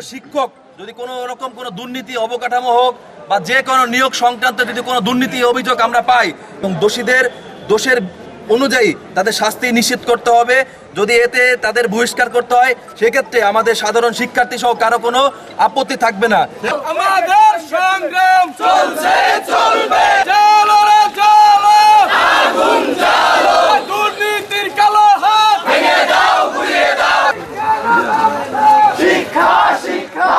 কোনো শিক্ষক, যদি কোনো রকম কোনো দুর্নীতি অবকাঠামো হোক বা যে কোনো নিয়োগ সংক্রান্ত যদি কোনো দুর্নীতি অভিযোগ আমরা পাই, এবং দোষীদের, দোষের অনুযায়ী তাদের শাস্তি নিশ্চিত করতে হবে, যদি এতে তাদের বহিষ্কার করতে হয়, সেক্ষেত্রে আমাদের সাধারণ শিক্ষার্থী সহ কারও কোনো আপত্তি থাকবে না। আমাদের সংগ্রাম চলছে চলবে চলো রে চলো আগুন জ্বালো দুর্নীতির কালো হাত ভেঙে দাও ঘুরিয়ে দাও শিক্ষা শিক্ষা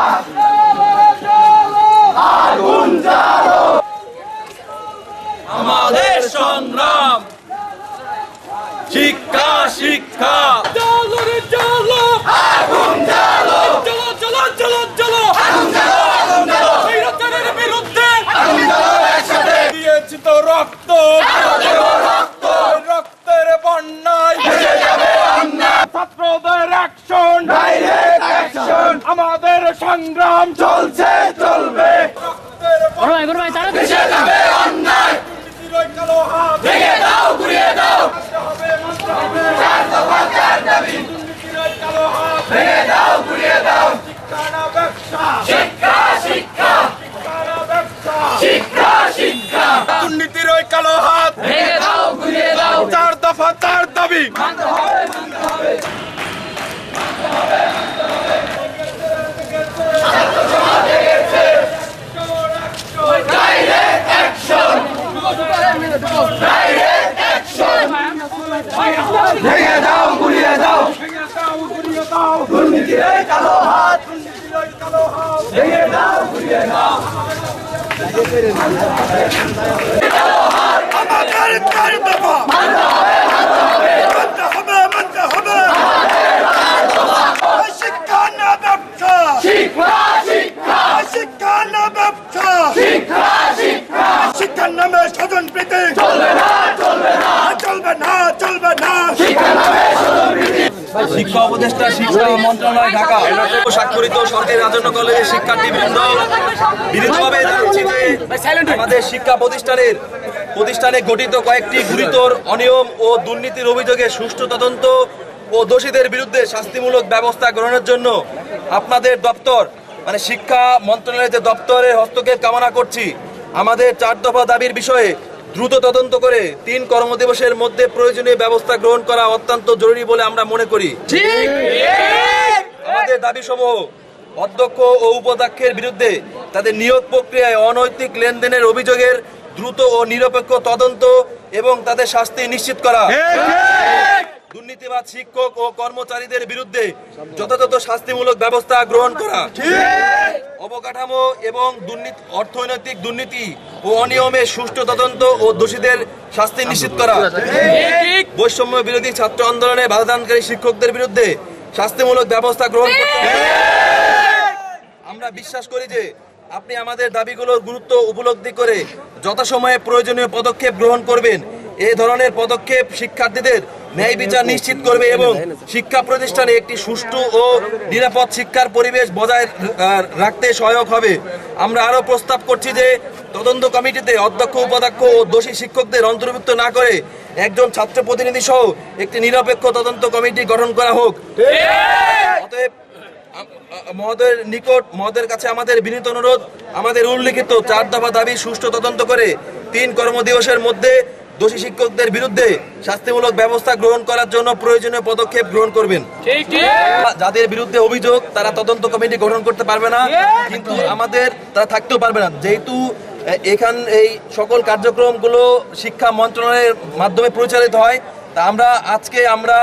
আগুন জ্বালো আমাদের সংগ্রাম শিক্ষা শিক্ষা চলো রে চলো আগুন জ্বালো চলো চলো চলো চলো আগুন জ্বালো আগুন জ্বালো স্বৈরাচারের বিরুদ্ধে আগুন জ্বালো একসাথে দিয়েছি তো রক্ত রক্ত রক্তের বন্যায় ভেসে যাবে অন্যায় ছাত্রদের অ্যাকশন ডাইরেক্ট অ্যাকশন আমাদের সংগ্রাম চলছে চলবে রক্তের বড় ভাই বড় ভাই তাড়াতাড়ি ভেসে যাবে অন্যায় দুর্নীতির ওই কালো হাত ভেঙে দাও ঘুরিয়ে দাও হবে মানতে হবে চার দফা চার দাবি দুর্নীতির ওই কালো হাত ভেঙে দাও চলছে চলবে। শিক্ষা না ব্যবসা শিক্ষা শিক্ষা শিক্ষা। না শিক্ষা শিক্ষা। দুর্নীতির ওই কালো হাত। ভেঙে দাও ঘুরিয়ে দাও। চার দফা চার দাবি। মানতে হবে মানতে হবে ভেঙে দাও ঘুরিয়ে দাও ভেঙে দাও ঘুরিয়ে দাও দুর্নীতির এই কালো হাত দুর্নীতির এই কালো হাত ভেঙে দাও ঘুরিয়ে দাও আমাদের চার দফা মানতে হবে মানতে হবে শিক্ষা শিক্ষা শিক্ষা না ব্যবসা শিক্ষা। শিক্ষা শিক্ষার নামে স্বজন প্রীতি। চলবে না চলবে না চলবে না চলবে না। শিক্ষা উপদেষ্টা, শিক্ষা মন্ত্রণালয়, ঢাকা। স্বাক্ষরিত সরকারি রাজন্য কলেজের শিক্ষার্থী বৃন্দ বিনীতভাবে জানাচ্ছি যে আমাদের শিক্ষা প্রতিষ্ঠানের প্রতিষ্ঠানে গঠিত কয়েকটি গুরুতর অনিয়ম ও দুর্নীতির অভিযোগে সুষ্ঠু তদন্ত ও দোষীদের বিরুদ্ধে শাস্তিমূলক ব্যবস্থা গ্রহণের জন্য আপনাদের দপ্তর মানে শিক্ষা মন্ত্রণালয়ের যে দপ্তরের হস্তক্ষেপ কামনা করছি। আমাদের চার দফা দাবির বিষয়ে দ্রুত তদন্ত করে তিন কর্মদিবসের মধ্যে প্রয়োজনীয় ব্যবস্থা গ্রহণ করা অত্যন্ত জরুরি বলে আমরা মনে করি। আমাদের দাবি সমূহ অধ্যক্ষ ও উপাধ্যক্ষের বিরুদ্ধে তাদের নিয়োগ প্রক্রিয়ায় অনৈতিক লেনদেনের অভিযোগের দ্রুত ও নিরপেক্ষ তদন্ত এবং তাদের শাস্তি নিশ্চিত করা। দুর্নীতিবাদ শিক্ষক ও কর্মচারীদের বিরুদ্ধে যথাযথ শাস্তিমূলক ব্যবস্থা গ্রহণ করা। অবকাঠামো এবং দুর্নীতি, অর্থনৈতিক দুর্নীতি ও অনিয়মের সুষ্ঠু তদন্ত ও দোষীদের শাস্তি নিশ্চিত করা। বৈষম্য বিরোধী ছাত্র আন্দোলনে বাধাদানকারী শিক্ষকদের বিরুদ্ধে শাস্তিমূলক ব্যবস্থা গ্রহণ করতে আমরা বিশ্বাস করি যে আপনি আমাদের দাবিগুলোর গুরুত্ব উপলব্ধি করে যথাসময়ে প্রয়োজনীয় পদক্ষেপ গ্রহণ করবেন। এই ধরনের পদক্ষেপ শিক্ষার্থীদের ন্যায় বিচার নিশ্চিত করবে এবং শিক্ষা প্রতিষ্ঠানে একটি সুষ্ঠু ও নিরাপদ শিক্ষার পরিবেশ বজায় রাখতে সহায়ক হবে। আমরা আরও প্রস্তাব করছি যে তদন্ত কমিটিতে অধ্যক্ষ, উপাধ্যক্ষ ও দোষী শিক্ষকদের অন্তর্ভুক্ত না করে একজন ছাত্র প্রতিনিধি সহ একটি নিরপেক্ষ তদন্ত কমিটি গঠন করা হোক। অতএব মহোদয়ের নিকট, মহোদয়ের কাছে আমাদের বিনীত অনুরোধ, আমাদের উল্লিখিত চার দফা দাবি সুষ্ঠু তদন্ত করে তিন কর্মদিবসের মধ্যে দোষী শিক্ষকদের বিরুদ্ধে শাস্তিমূলক ব্যবস্থা গ্রহণ করার জন্য প্রয়োজনীয় পদক্ষেপ গ্রহণ করবেন। যাদের বিরুদ্ধে অভিযোগ তারা তদন্ত কমিটি গঠন করতে পারবে না কিন্তু আমাদের তারা থাকতেও পারবে না। যেহেতু এখান এই সকল কার্যক্রমগুলো শিক্ষা মন্ত্রণালয়ের মাধ্যমে পরিচালিত হয় তা আমরা আজকে আমরা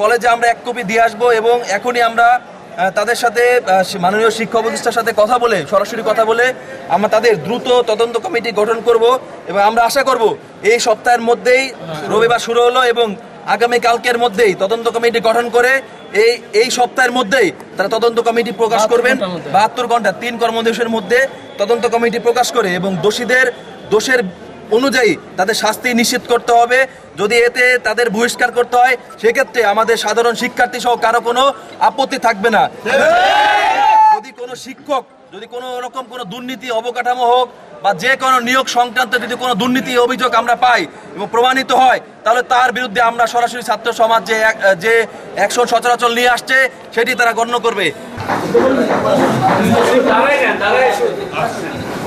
কলেজে আমরা এক কপি দিয়ে আসব এবং এখনই আমরা তাদের সাথে মাননীয় শিক্ষা উপদেষ্টার সাথে কথা বলে সরাসরি কথা বলে আমরা তাদের দ্রুত তদন্ত কমিটি গঠন করব এবং আমরা আশা করব এই সপ্তাহের মধ্যেই রবিবার শুরু হলো এবং আগামী কালকের মধ্যেই তদন্ত কমিটি গঠন করে এই এই সপ্তাহের মধ্যেই তারা তদন্ত কমিটি প্রকাশ করবেন। বাহাত্তর ঘণ্টা তিন কর্মদিবসের মধ্যে তদন্ত কমিটি প্রকাশ করে এবং দোষীদের দোষের অনুযায়ী তাদের শাস্তি নিশ্চিত করতে হবে। যদি এতে তাদের বহিষ্কার করতে হয়, সেক্ষেত্রে আমাদের সাধারণ শিক্ষার্থী সহ কারও কোনো আপত্তি থাকবে না। যদি কোনো শিক্ষক, যদি কোনো রকম কোনো দুর্নীতি অবকাঠামো হোক বা যে কোনো নিয়োগ সংক্রান্ত যদি কোনো দুর্নীতি অভিযোগ আমরা পাই এবং প্রমাণিত হয়, তাহলে তার বিরুদ্ধে আমরা সরাসরি ছাত্র সমাজ যে যে অ্যাকশন সচরাচর নিয়ে আসছে, সেটি তারা গণ্য করবে।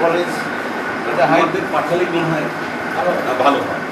কলেজ এটা হাইব্রিড পাঠালেই মনে হয়। ভালো হয়।